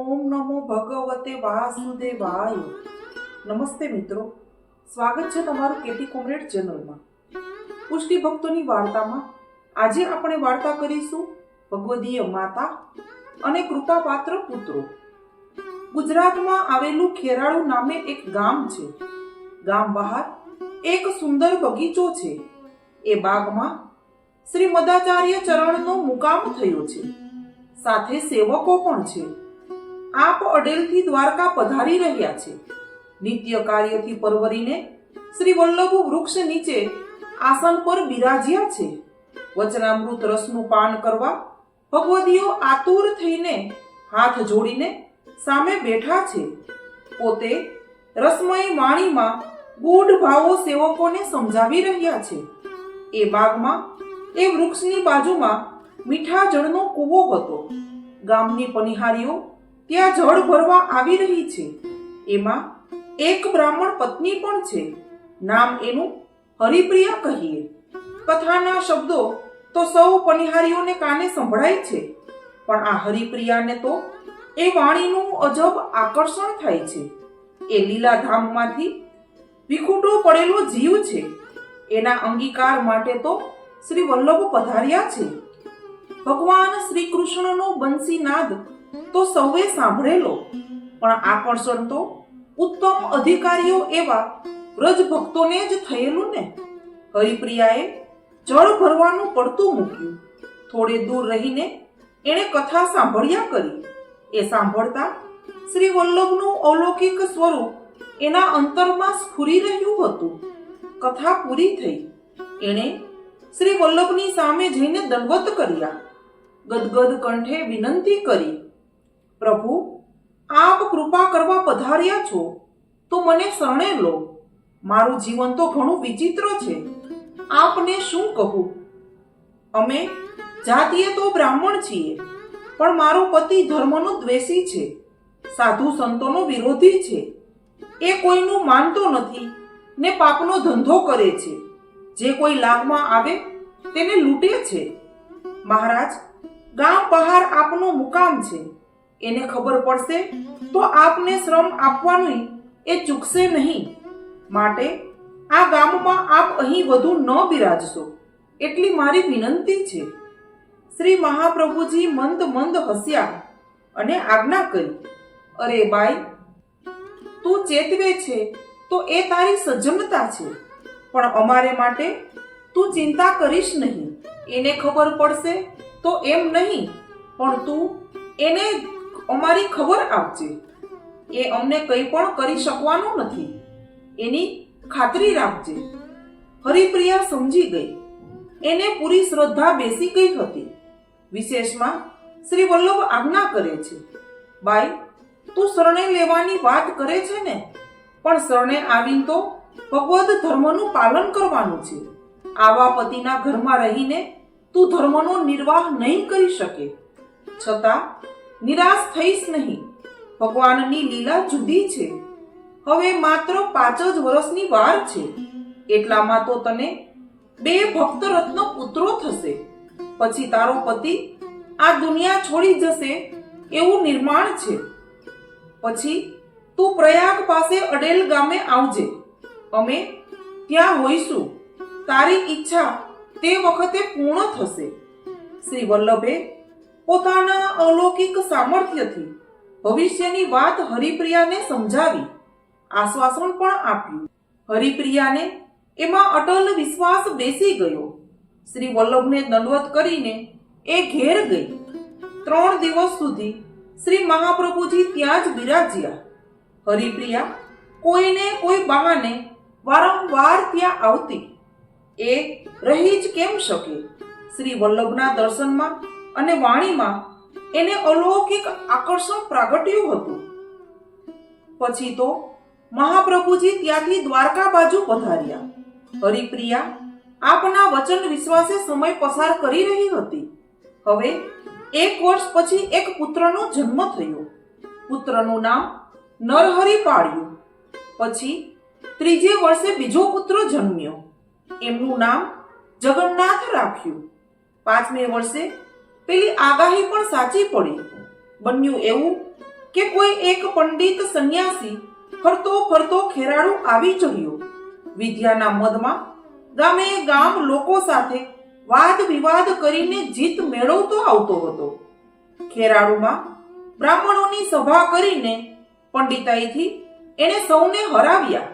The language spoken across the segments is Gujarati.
ઓમ નમો ભગવતે વાસુદેવાય. નમસ્તે મિત્રો, સ્વાગત છે તમારું કેટી કોમરેડ ચેનલમાં. પુષ્ટિ ભક્તોની વાર્તામાં આજે આપણે વાર્તા કરીશું ભગવદીય માતા અને કૃપાપાત્ર પુત્રો. ગુજરાતમાં આવેલું ખેરાળુ નામે એક ગામ છે. ગામ બહાર એક સુંદર બગીચો છે. એ બાગમાં શ્રી મદાચાર્ય ચરણનો મુકામ થયો છે. સાથે સેવકો પણ છે. આપ અડેલથી દ્વારકા પધારી રહ્યા છે. નિત્ય કાર્યથી પરવરીને શ્રી વલ્લભ વૃક્ષ નીચે આસન પર બિરાજ્યા છે. વચનામૃત રસનું પાન કરવા ભગવદીઓ આતુર થઈને હાથ જોડીને સામે બેઠા છે. પોતે રસમય વાણીમાં ગૂઢ ભાવો સેવકોને સમજાવી રહ્યા છે. એ બાગમાં, એ વૃક્ષની બાજુમાં મીઠા જળનો કૂવો હતો. ગામની પનિહારીઓ ત્યાં જળ ભરવા આવી રહી છે. એમાં એક બ્રાહ્મણ પત્ની પણ છે. નામ એનું હરિપ્રિયા કહીએ. કથાના શબ્દો તો સૌ પનિહારીઓને કાને સંભળાય છે. પણ આ હરિપ્રિયાને તો એ વાણીનું અજબ આકર્ષણ થાય છે. એ લીલાધામમાંથી વિખૂટો પડેલો જીવ છે. એના અંગીકાર માટે તો શ્રી વલ્લભ પધાર્યા છે. ભગવાન શ્રી કૃષ્ણનો બંસીનાદ તો સૌએ સાંભળેલો. પણ આકર્ષણ તો ઉત્તમ અધિકારીઓ એવા વ્રજ ભક્તોને જ થયેલું ને? હરિપ્રિયાએ જળ ભરવાનું પડતું મૂક્યું. થોડે દૂર રહીને એણે કથા સાંભળ્યા કરી. એ સાંભળતા શ્રી વલ્લભનું અલૌકિક સ્વરૂપ એના અંતરમાં સ્ફુરી રહ્યું હતું. કથા પૂરી થઈ. એણે શ્રી વલ્લભની સામે જઈને દંડવત કર્યા. ગદગદ કંઠે વિનંતી કરી. પ્રભુ, આપ કૃપા કરવા પધાર્યા છો, તો મને શરણે લો. મારું જીવન તો ઘણું વિચિત્ર છે. આપને શું કહું? અમે જાતીય તો બ્રાહ્મણ છીએ, પણ મારો પતિ ધર્મનો દ્વેષી છે, સાધુ સંતોનો વિરોધી છે. એ કોઈનું માનતો નથી ને પાપનો ધંધો કરે છે. જે કોઈ લાભમાં આવે તેને લૂંટે છે. મહારાજ, ગામ બહાર આપનો મુકામ છે. એને ખબર પડશે તો આપને શ્રમ આપવાનું એ ચૂકશે નહીં. માટે આ ગામમાં આપ અહીં વધુ ન બિરાજશો. એટલી મારી વિનંતી છે. શ્રી મહાપ્રભુજી મંદ મંદ હસ્યા અને આજ્ઞા કરી, અરે બાઈ, તું ચેતવે છે તો એ તારી સજ્જનતા છે. પણ અમારે માટે તું ચિંતા કરીશ નહીં. એને ખબર પડશે તો એમ નહીં, પણ તું એને અમારી ખબર આપજે. એ અમને કંઈ પણ કરી શકવાનું નથી. એની ખાતરી રાખજે. હરિપ્રિયા સમજી ગઈ. એને પૂરી શ્રદ્ધા બેસી ગઈ હતી. વિશેષમાં શ્રી વલ્લભ આજ્ઞા કરે છે. બાઈ, તું શરણે લેવાની વાત કરે છે ને? પણ શરણે આવીને તો ભગવદ ધર્મનું પાલન કરવાનું છે. આવા પતિના ઘરમાં રહીને તું ધર્મનો નિર્વાહ નહીં કરી શકે. છતાં નિરાશ થઈશ નહીં. ભગવાનની લીલા જુદી છે. હવે માત્ર પાંચ જ વર્ષની વાર છે. એટલામાં તો તને બે ભક્ત રત્ન પુત્રો થશે. પછી તારો પતિ આ દુનિયા છોડી જશે એવું નિર્માણ છે. પછી તું પ્રયાગ પાસે અડેલ ગામે આવજે. અમે ત્યાં હોઈશું. તારી ઈચ્છા તે વખતે પૂર્ણ થશે. શ્રી વલ્લભે પોતાના અલૌકિક સામર્થ્યથી ભવિષ્યની વાત હરિપ્રિયાને સમજાવી, આશ્વાસન પણ આપ્યું. હરિપ્રિયાને એમાં અટલ વિશ્વાસ બેસી ગયો. શ્રી વલ્લભને દંડવત કરીને એ ઘેર ગઈ. ત્રણ દિવસ સુધી શ્રી મહાપ્રભુજી ત્યાં જ બિરાજ્યા. હરિપ્રિયા કોઈને કોઈ બહાને વારંવાર ત્યાં આવતી. એ રહી જ કેમ શકે? શ્રી વલ્લભના દર્શનમાં અને વાણીમાં એને અલૌકિક આકર્ષણ પ્રાગટ્યું હતું. પછી તો મહાપ્રભુજી ત્યાંથી દ્વારકા બાજુ પધાર્યા. હરિપ્રિયા આપના વચન વિશ્વાસે સમય પસાર કરી રહી હતી. હવે એક વર્ષ પછી એક પુત્રનો જન્મ થયો. પુત્રનું નામ નરહરિ પાડ્યું. પછી ત્રીજે વર્ષે બીજો પુત્ર જન્મ્યો. એમનું નામ જગન્નાથ રાખ્યું. પાંચમે વર્ષે પેલી આગાહી પણ સાચી પડી. બન્યું એવું કે કોઈ એક પંડિત સંન્યાસી ફરતો ફરતો ખેરાડુ આવી ચડ્યો. વિદ્યાના મદમાં ગામે ગામ લોકો સાથે વાદ વિવાદ કરીને જીત મેળવતો આવતો હતો. ખેરાડુમાં બ્રાહ્મણોની સભા કરીને પંડિતાઈથી એણે સૌને હરાવ્યા.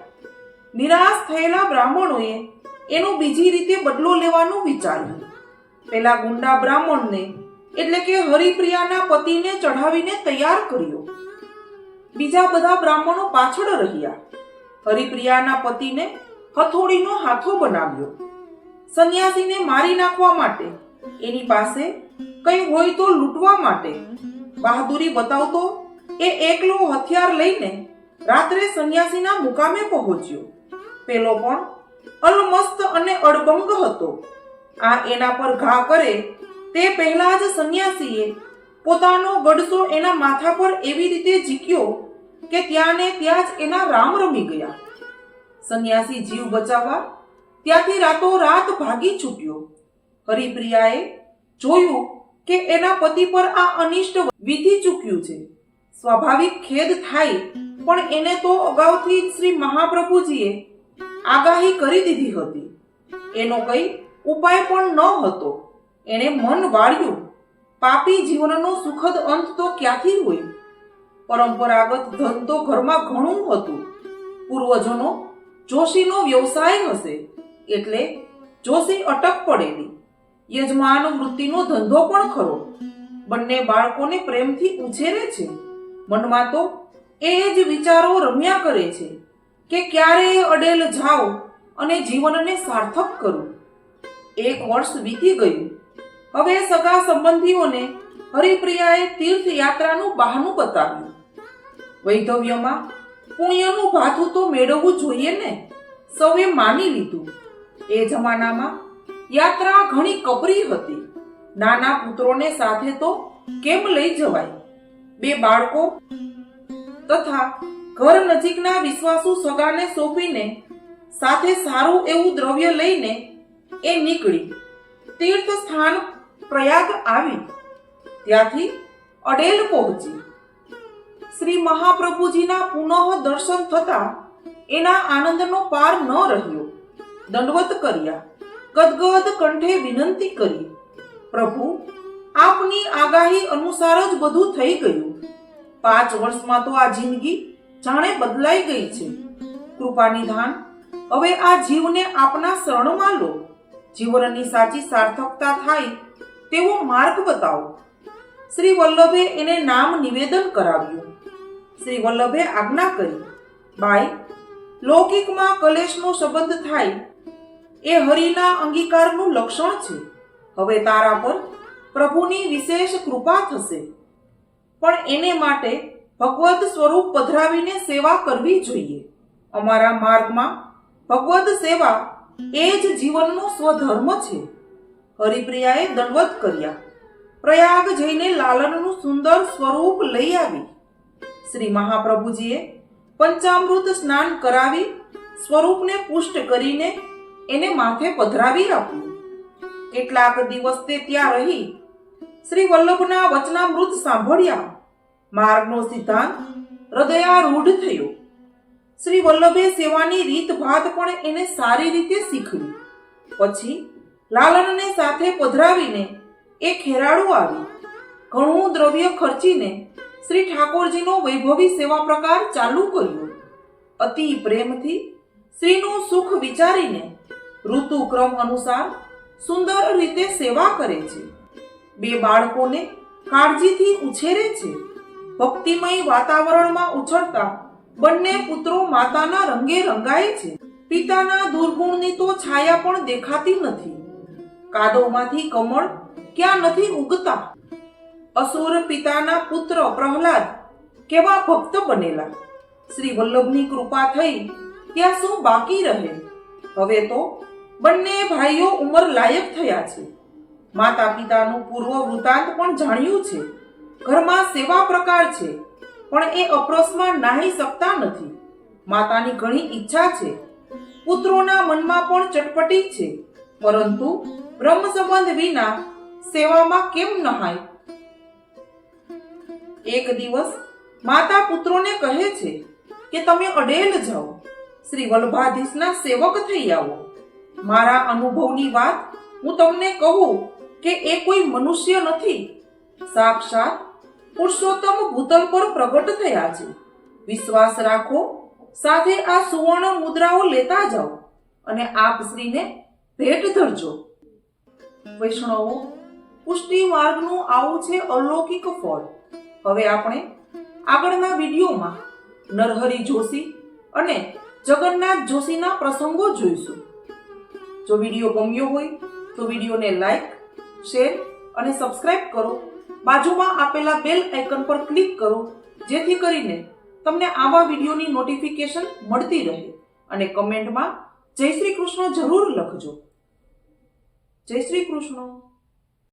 નિરાશ થયેલા બ્રાહ્મણોએ એનો બીજી રીતે બદલો લેવાનું વિચાર્યું. પેલા ગુંડા બ્રાહ્મણને એટલે કે હરિપ્રિયાના પતિને ચઢાવીને તૈયાર કર્યો. બીજા બધા બ્રાહ્મણો પાછળ રહ્યા. હરિપ્રિયાના પતિને હથોડીનો હાથો બનાવ્યો. સંન્યાસીને મારી નાખવા માટે, એની પાસે કંઈ હોય તો લૂંટવા માટે. બહાદુરી બતાવતો એ એકલો હથિયાર લઈને રાત્રે સંન્યાસીના મુકામે પહોંચ્યો. પેલો પણ અલમસ્ત અને અડબંગ હતો. આ એના પર ઘા કરે તે પહેલા જ સંન્યાસીએ પોતાનો ગડસો એના માથા પર એવી રીતે ઝીક્યો કે ત્યાં ને ત્યાં જ એના રામ રમી ગયા. સંન્યાસી જીવ બચાવવા ત્યાંથી રાતો રાત ભાગી છૂટ્યો. હરિપ્રિયાએ જોયું કે એના પતિ પર આ અનિષ્ટ વિધિ ચૂક્યું છે. સ્વાભાવિક ખેદ થાય, પણ એને તો અગાઉથી શ્રી મહાપ્રભુજીએ આગાહી કરી દીધી હતી. એનો કઈ ઉપાય પણ ન હતો. એણે મન વાળ્યું. પાપી જીવનનો સુખદ અંત તો ક્યાંથી હોય? પરંપરાગત તો ઘરમાં ઘણું હતું. પૂર્વજોનો જોશીનો વ્યવસાય હશે, એટલે જોશી અટક પડેલી. યજમાન વૃત્તિનો ધંધો પણ ખરો. બંને બાળકોને પ્રેમથી ઉછેરે છે. મનમાં તો એ જ વિચારો રમ્યા કરે છે કે ક્યારે અડેલ જાઓ અને જીવનને સાર્થક કરું. એક વર્ષ વીતી ગયું. હવે સગા સંબંધીઓને હરિપ્રિયાએ તીર્થ યાત્રાનું બહાનું બતાવ્યું. વૈધવ્યમાં પુણ્યનું ભાથું તો મેળવવું જોઈએ ને? સૌએ માની લીધું. એ જમાનામાં યાત્રા ઘણી કપરી હતી. નાના પુત્રોને સાથે તો કેમ લઈ જવાય? બે બાળકો તથા ઘર નજીકના વિશ્વાસુ સગાને સોંપીને સાથે સારું એવું દ્રવ્ય લઈને એ નીકળી. તીર્થ સ્થાન પ્રયાગ આવી. ત્યાંથી અડેલ પહોંચી. શ્રી મહાપ્રભુજીના પુનઃ દર્શન થતા એના આનંદનો પાર ન રહ્યો. દંડવત કર્યા. ગદગદ કંઠે વિનંતી કરી. પ્રભુ, આપની આગાહી અનુસાર જ બધું થઈ ગયું. પાંચ વર્ષમાં તો આ જિંદગી જાણે બદલાઈ ગઈ છે. કૃપા નિધાન, હવે આ જીવને આપના શરણમાં લો. જીવનની સાચી સાર્થકતા થાય તેવો માર્ગ બતાવો. શ્રી વલ્લભે એને નામ નિવેદન કરાવ્યું. શ્રી વલ્લભે આજ્ઞા કરી, બાઈ, લૌકિકમાં કલેશનો સંબંધ થાય. એ હરિના અંગીકારનું લક્ષણ છે. હવે તારા પર પ્રભુની વિશેષ કૃપા થશે. પણ એને માટે ભગવત સ્વરૂપ પધરાવીને સેવા કરવી જોઈએ. અમારા માર્ગમાં ભગવત સેવા એ જ જીવનનો સ્વધર્મ છે. હરિપ્રિયાએ દંડવત કર્યા. પ્રયાગ જઈને લાલનનું સુંદર સ્વરૂપ લઈ આવી. શ્રી મહાપ્રભુજીએ પંચામૃત સ્નાન કરાવી, સ્વરૂપને પુષ્ટ કરીને એને માથે પધરાવી આપ્યું. કેટલાક દિવસ તે ત્યાં રહી. શ્રી વલ્લભના વચનામૃત સાંભળ્યા. માર્ગનો સિદ્ધાંત હૃદયારૂઢ થયો. શ્રી વલ્લભે સેવાની રીતભાત પણ એને સારી રીતે શીખવી. પછી લાલનને સાથે પધરાવીને એ ખેરાળું આવી. ઘણું દ્રવ્ય ખર્ચીને શ્રી ઠાકોરજીનો વૈભવી સેવા પ્રકાર ચાલુ કર્યો. અતિ પ્રેમથી શ્રીનું સુખ વિચારીને ઋતુક્રમ અનુસાર સુંદર રીતે સેવા કરે છે. બે બાળકોને કાળજીથી ઉછેરે છે. ભક્તિમય વાતાવરણમાં ઉછળતા બંને પુત્રો માતાના રંગે રંગાય છે. પિતાના દુર્ગુણની તો છાયા પણ દેખાતી નથી. કાદવમાંથી કમળ ક્યાં નથી ઉગતા? અસુર પિતાના પુત્ર પ્રહલાદ કેવા ભક્ત બનેલા? શ્રી વલ્લભની કૃપા થઈ ત્યાં શું બાકી રહે? હવે તો બંને ભાઈઓ ઉંમર લાયક થયા છે. માતા પિતાનું પૂર્વ વૃતાંત પણ જાણ્યું છે. ઘરમાં સેવા પ્રકાર છે, પણ એ અપ્રોસમાં નાહી શકતા નથી. માતાની ઘણી ઈચ્છા છે. પુત્રોના મનમાં પણ ચટપટી છે, પરંતુ બ્રહ્મ સંબંધ વિના સેવામાં કેમ નહાય? એક દિવસ માતા પુત્રોને કહે છે કે તમે અડેલ જાઓ. શ્રી વલ્ભાધીશના સેવક થઈ આવો. મારા અનુભવની વાત હું તમને કહું કે એ કોઈ મનુષ્ય નથી. સાક્ષાત પુરુષોત્તમ ભૂતલ પર પ્રગટ થયા છે. વિશ્વાસ રાખો, સાથે આ સુવર્ણ મુદ્રાઓ લેતા જાઓ અને આપ શ્રીને ભેટ ધરજો. વૈષ્ણવો, પુષ્ટિ માર્ગનું આવું છે અલૌકિક ફળ. હવે આપણે આગળના વિડીયોમાં નરહરી જોશી અને જગન્નાથ જોશીના પ્રસંગો જોઈશું. જો વીડિયો ગમ્યો હોય તો વિડીયોને લાઈક, શેર અને સબસ્ક્રાઇબ કરો. બાજુમાં આપેલા બેલ આઇકન પર ક્લિક કરો, જેથી કરીને તમને આવા વિડીયોની નોટિફિકેશન મળતી રહે. અને કમેન્ટમાં જય શ્રી કૃષ્ણ જરૂર લખજો. જય શ્રી કૃષ્ણ.